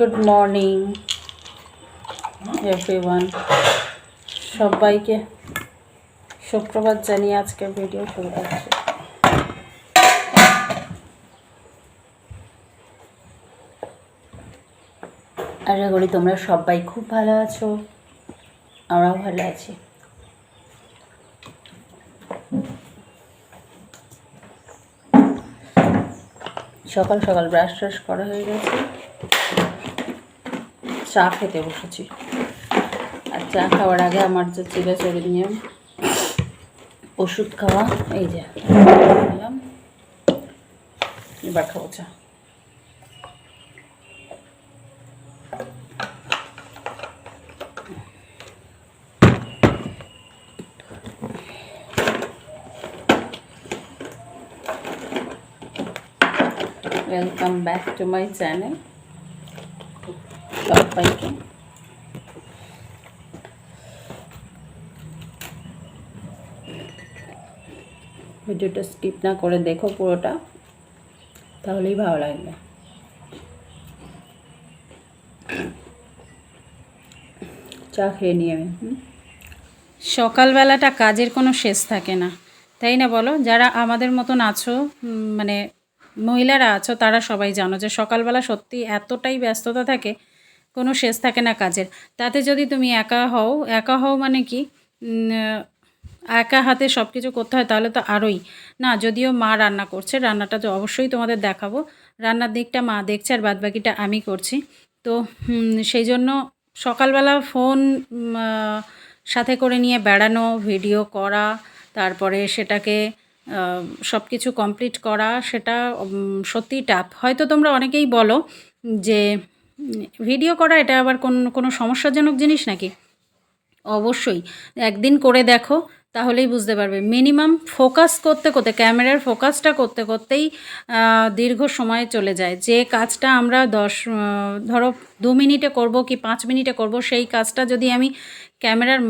Good morning everyone সবাইকে সুপ্রভাত জানিয়ে আজকে ভিডিও শুরু করছি। আশা করি তোমরা সবাই খুব ভালো আছো, আমরাও ভালো আছি। সকাল সকাল ব্রাশ ট্রাশ করা হয়ে গেছে। চা খেতে বসেছি। আর চা খাওয়ার আগে আমার যে চিরাচরি নিয়ম ওষুধ খাওয়া, এই যে এবার খাব চা। Welcome back to my channel সবাইকে। ভিডিওটা স্কিপ না করে দেখো পুরোটা, তাহলেই ভালো লাগবে। চা খেয়ে নিয়ে আমি? সকালবেলাটা কাজের কোনো শেষ থাকে না। তাই না বলো? যারা আমাদের মতন আছো মানে মহিলারা আছো, তারা সবাই জানো যে সকালবেলা সত্যি এতটাই ব্যস্ততা থাকে কোনো শেষ থাকে না কাজের। তাতে যদি তুমি একা হও একা হও মানে কি? একা হাতে সব কিছু করতে হয় তাহলে তো আরোই। না, যদিও মা রান্না করছে, রান্নাটা তো অবশ্যই তোমাদের দেখাবো। রান্নার দিকটা মা দেখছে আর বাদবাকিটা আমি করছি। তো সেই জন্য সকালবেলা ফোন সাথে করে নিয়ে বেড়ানো, ভিডিও করা, তারপরে সেটাকে সব কিছু কমপ্লিট করা, সেটা সত্যিই টাফ হয়তো তোমরা অনেকেই বলো যে ভিডিও করা, এটা আবার কোন, কোনো সমস্যাজনক জিনিস নাকি? অবশ্যই। একদিন করে দেখো, তাহলেই বুঝতে পারবে। মিনিমাম ফোকাস করতে করতে, ক্যামেরার ফোকাসটা করতে করতেই দীর্ঘ সময় চলে যায়। যে কাজটা আমরা দশ ধরো দু মিনিটে করব কি পাঁচ মিনিটে করব, সেই কাজটা যদি আমি ক্যামেরার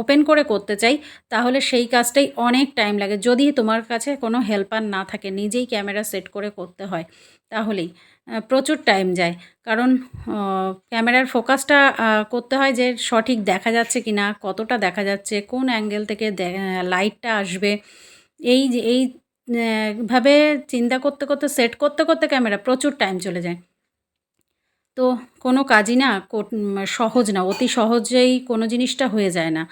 ওপেন করে করতে চাই, তাহলে সেই কাজটাই অনেক টাইম লাগে। যদি তোমার কাছে কোনো হেল্পার না থাকে, নিজেই ক্যামেরা সেট করে করতে হয়, তাহলেই। প্রচুর টাইম যায়। কারণ ক্যামেরার ফোকাসটা করতে হয় যে সঠিক দেখা যাচ্ছে কি না কতটা দেখা যাচ্ছে, কোন অ্যাঙ্গেল থেকে লাইটটা আসবে। এই যে, এই ভাবে চিন্তা করতে করতে সেট করতে করতে ক্যামেরা প্রচুর টাইম চলে যায়। তো কোনো কাজই না সহজ না, অতি সহজেই কোনো জিনিসটা হয়ে যায় না।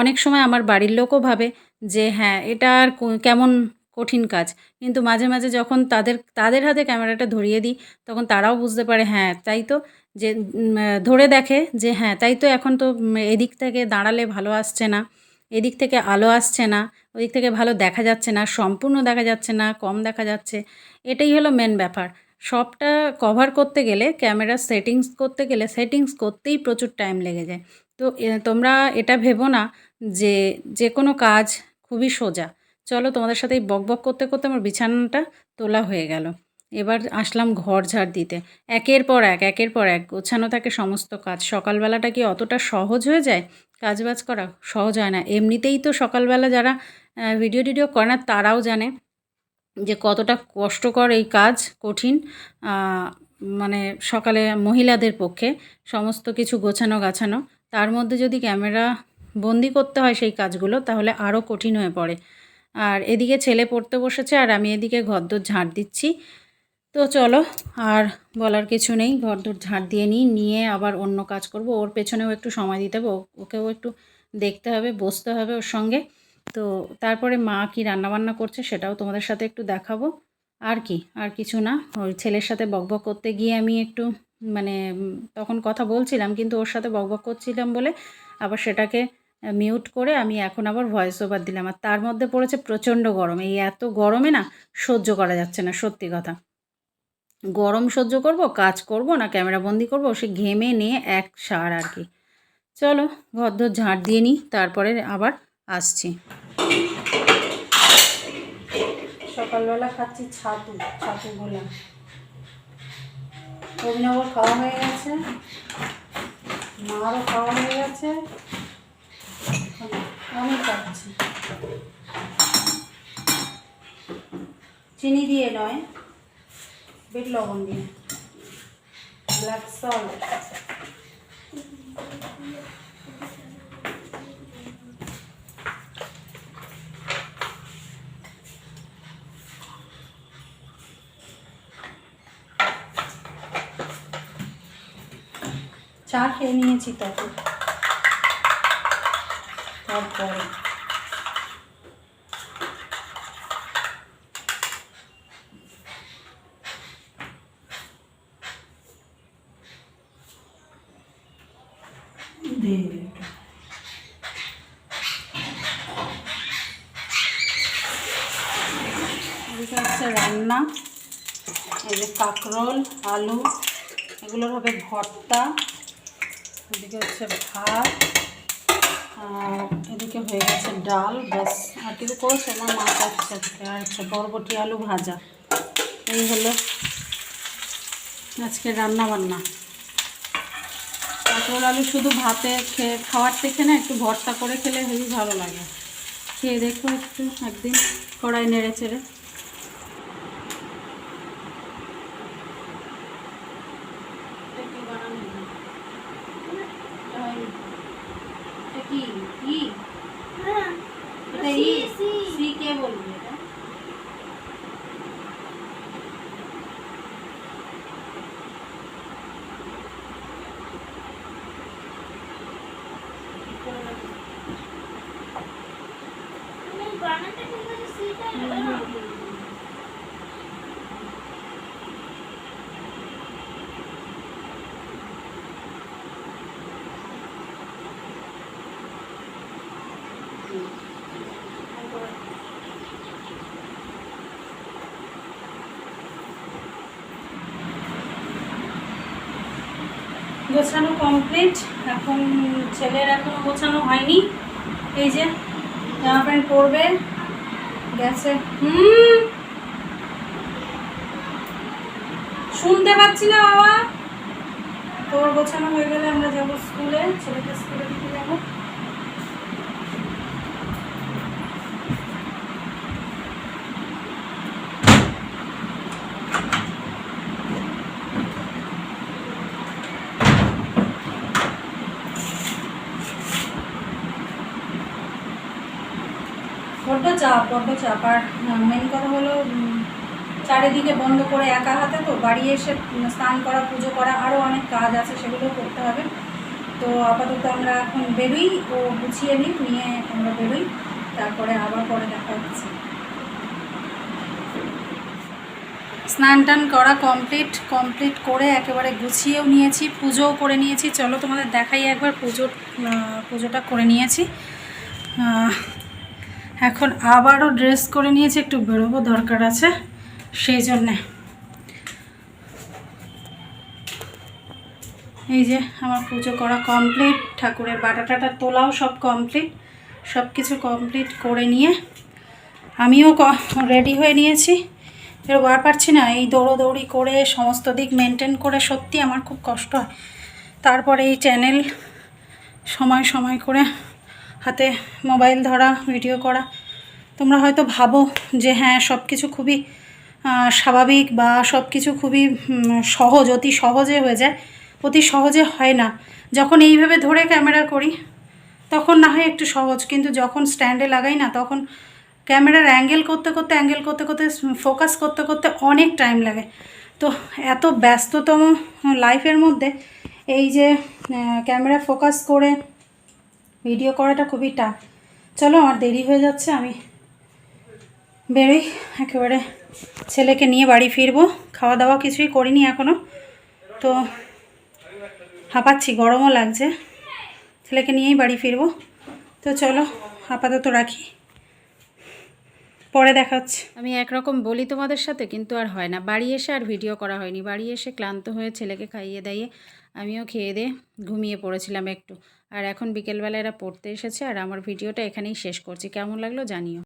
অনেক সময় আমার বাড়ির লোকও ভাবে যে হ্যাঁ এটা আর কেমন কঠিন কাজ। কিন্তু মাঝে মাঝে যখন তাদের তাদের হাতে ক্যামেরাটা ধরিয়ে দিই, তখন তারাও বুঝতে পারে হ্যাঁ তাই তো, যে ধরে দেখে যে হ্যাঁ তাই তো এখন তো এদিক থেকে দাঁড়ালে ভালো আসছে না, এদিক থেকে আলো আসছে না, ওদিক থেকে ভালো দেখা যাচ্ছে না, সম্পূর্ণ দেখা যাচ্ছে না, কম দেখা যাচ্ছে, এটাই হলো মেন ব্যাপার। সবটা কভার করতে গেলে ক্যামেরার সেটিংস করতে গেলে সেটিংস করতেই প্রচুর টাইম লেগে যায়। তো তোমরা এটা ভেবো না যে যে কোনো কাজ খুবই সোজা। চলো তোমাদের সাথে এই বক বক করতে করতে আমার বিছানাটা তোলা হয়ে গেল। এবার আসলাম ঘর ঝাড় দিতে। একের পর এক, একের পর এক গোছানো থাকে সমস্ত কাজ। সকালবেলাটা কি অতটা সহজ হয়ে যায়? কাজবাজ করা সহজ হয় না। এমনিতেই তো সকালবেলা যারা ভিডিও টিডিও করে না, তারাও জানে যে কতটা কষ্টকর এই কাজ কঠিন। মানে সকালে মহিলাদের পক্ষে সমস্ত কিছু গোছানো গাছানো। তার মধ্যে যদি ক্যামেরা বন্দি করতে হয় সেই কাজগুলো, তাহলে আরও কঠিন হয়ে পড়ে। আর এদিকে ছেলে পড়তে বসেছে আর আমি এদিকে ঘরদোর ঝাঁট দিচ্ছি। তো চলো, আর বলার কিছু নেই, ঘরদোর ঝাঁট দিয়ে নিই, নিয়ে আবার অন্য কাজ করব। ওর পেছনেও একটু সময় দিতে হবে, ওকেও একটু দেখতে হবে, বসতে হবে ওর সঙ্গে। তো তারপরে মা কি রান্নাবান্না করছে সেটাও তোমাদের সাথে একটু দেখাবো। আর কি, আর কিছু না, ওই ছেলের সাথে বকবক করতে গিয়ে আমি একটু মানে তখন কথা বলছিলাম, কিন্তু ওর সাথে বকবক করছিলাম বলে আবার সেটাকে মিউট করে আমি এখন আবার ভয়েস ওভার দিলাম। আর তার মধ্যে পড়েছে প্রচণ্ড গরম। এই এত গরমে না সহ্য করা যাচ্ছে না, সত্যি কথা। গরম সহ্য করব, কাজ করব না ক্যামেরা বন্দি করব, সে ঘেমে নিয়ে এক সার আর কি। চলো, ঘরদোর ঝাঁট দিয়ে নিই, তারপরে আবার আসছি। সকালবেলা খাচ্ছি ছাতু ছাতু গোলা অভিনবর খাওয়া হয়ে গেছে, মারও খাওয়া হয়ে গেছে। আমি খাচ্ছি চিনি দিয়ে নয় বিট লবণ দিয়ে। ব্ল্যাক সল্ট চা খেয়ে নিয়েছি তখন তারপরে। দে এটা। এদিকে হচ্ছে রান্না। এই যে কাঁকরোল, আলু, এগুলোর হবে ভর্তা। এদিকে হচ্ছে ভাত। এদিকে হয়ে গেছে ডাল, ব্যাস। আর কিছু করেছে? না মাছ আসছে আর হচ্ছে বরবটি আলু ভাজা। এই হলো আজকে রান্না বান্না। কাঁকরোল আলু শুধু ভাতে খেয়ে, খাওয়ার থেকে না একটু ভর্তা করে খেলে হেবি ভালো লাগে। খেয়ে দেখো একটু, একদিন কড়াই নেড়ে চেড়ে এটা কি বানানো হলো? এটা হয়নি। এটা কি ই এটা ই সি কে বলবি এটা ঠিক করে রাখো। হুম, হুম, হুম, হুম। গোছানো কমপ্লিট এখন ছেলের এখনও গোছানো হয়নি। এই যে জামা প্যান্ট পরবে। গেছে। হুম। শুনতে পাচ্ছি না বাবা। তোর গোছানো হয়ে গেলে আমরা যাব স্কুলে, ছেলেকে স্কুলে দিতে যাব। বড্ড চাপ বড্ড চাপ। আর মেন কথা হলো চারিদিকে বন্ধ করে একা হাতে তো বাড়ি এসে স্নান করা, পুজো করা আরও অনেক কাজ আছে সেগুলো করতে হবে। তো আপাতত আমরা এখন বেরোই, ও গুছিয়ে নিই নিয়ে আমরা বেরোই। তারপরে আবার পরে দেখা হচ্ছে। স্নান টান করা কমপ্লিট কমপ্লিট করে একেবারে গুছিয়েও নিয়েছি, পুজোও করে নিয়েছি। চলো তোমাদের দেখাই একবার পুজো পুজোটা করে নিয়েছি। এখন আবারও ড্রেস করে নিয়েছি, একটু বেরোবো, দরকার আছে। সেই জন্যে। এই যে আমার পুজো করা কমপ্লিট ঠাকুরের বাটা টাটা তোলাও সব কমপ্লিট সব কিছু কমপ্লিট করে নিয়ে আমিও রেডি হয়ে নিয়েছি। এর বার পারছি না, এই দৌড়োদৌড়ি করে সমস্ত দিক মেনটেন করে সত্যি আমার খুব কষ্ট হয়। তারপরে এই চ্যানেল সময় সময় করে হাতে মোবাইল ধরা, ভিডিও করা। তোমরা হয়তো ভাবো যে হ্যাঁ সব কিছু খুবই স্বাভাবিক বা সব কিছু খুবই সহজ, অতি সহজে হয়ে যায়। অতি সহজে হয় না। যখন এইভাবে ধরে ক্যামেরা করি, তখন না হয় একটু সহজ। কিন্তু যখন স্ট্যান্ডে লাগাই না, তখন ক্যামেরার অ্যাঙ্গেল করতে করতে, অ্যাঙ্গেল করতে করতে, ফোকাস করতে করতে অনেক টাইম লাগে। তো এত ব্যস্ততম লাইফের মধ্যে এই যে ক্যামেরা ফোকাস করে ভিডিও করাটা খুবই টাফ চলো, আমার দেরি হয়ে যাচ্ছে, আমি বেরোই। একেবারে ছেলেকে নিয়ে বাড়ি ফিরবো। খাওয়া দাওয়া কিছুই করিনি এখনও তো হাঁপাচ্ছি, গরমও লাগছে। ছেলেকে নিয়েই বাড়ি ফিরবো। তো চলো, আপাতত রাখি। পরে দেখা হচ্ছে আমি একরকম বলি তোমাদের সাথে, কিন্তু আর হয় না। বাড়ি এসে আর ভিডিও করা হয়নি। বাড়ি এসে ক্লান্ত হয়ে ছেলেকে খাইয়ে দাইয়ে আমিও খেয়ে দিয়ে ঘুমিয়ে পড়েছিলাম একটু। আর এখন বিকেলবেলা এরা পড়তে এসেছে, আর আমার ভিডিওটা এখানেই শেষ করছি। কেমন লাগল জানিও।